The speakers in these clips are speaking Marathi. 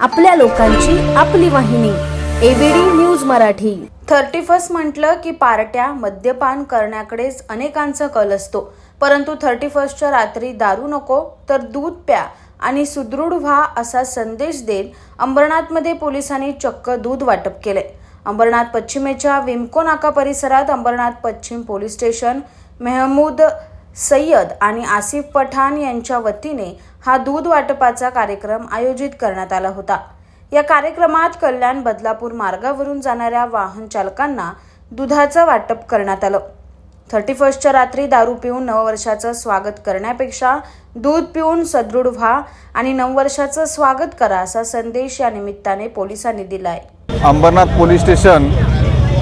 आपल्या लोकांची आपली वाहिनी ABD news Marathi. Thirty first म्हटलं की पार्ट्या मद्यपान करण्याकडेच अनेकांचा कल असतो. परंतु थर्टी फर्स्टच्या रात्री दारू नको तर दूध प्या आणि सुदृढ व्हा असा संदेश देत अंबरनाथमध्ये पोलिसांनी चक्क दूध वाटप केले अंबरनाथ पश्चिमेच्या विमको नाका परिसरात अंबरनाथ पश्चिम पोलीस स्टेशन मेहमूद सय्यद आणि आसिफ पठाण यांच्या वतीने हा दूध वाटपाचा कार्यक्रम आयोजित करण्यात आला होता. या कार्यक्रमात कल्याण बदलापूर मार्गावरून जाणाऱ्या वाहन चालकांना दुधाचं वाटप करण्यात आलं. थर्टी फर्स्टच्या रात्री दारू पिऊन नववर्षाचं स्वागत करण्यापेक्षा दूध पिऊन सदृढ व्हा आणि नववर्षाचं स्वागत करा असा संदेश या निमित्ताने पोलिसांनी दिलाय. अंबरनाथ पोलीस स्टेशन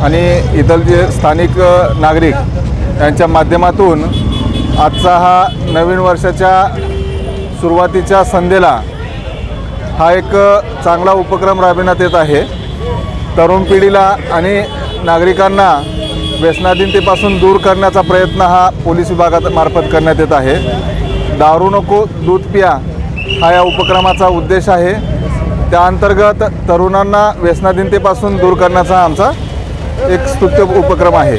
आणि इथलचे स्थानिक नागरिक यांच्या माध्यमातून आजचा हा नवीन वर्षाच्या सुरुवातीच्या संध्येला हा एक चांगला उपक्रम राबविण्यात येत आहे. तरुण पिढीला आणि नागरिकांना व्यसनाधीनतेपासून दूर करण्याचा प्रयत्न हा पोलीस विभागात मार्फत करण्यात येत आहे. दारू नको दूध पिया हा या उपक्रमाचा उद्देश आहे. त्या अंतर्गत तरुणांना व्यसनाधीनतेपासून दूर करण्याचा आमचा एक स्तुत्य उपक्रम आहे.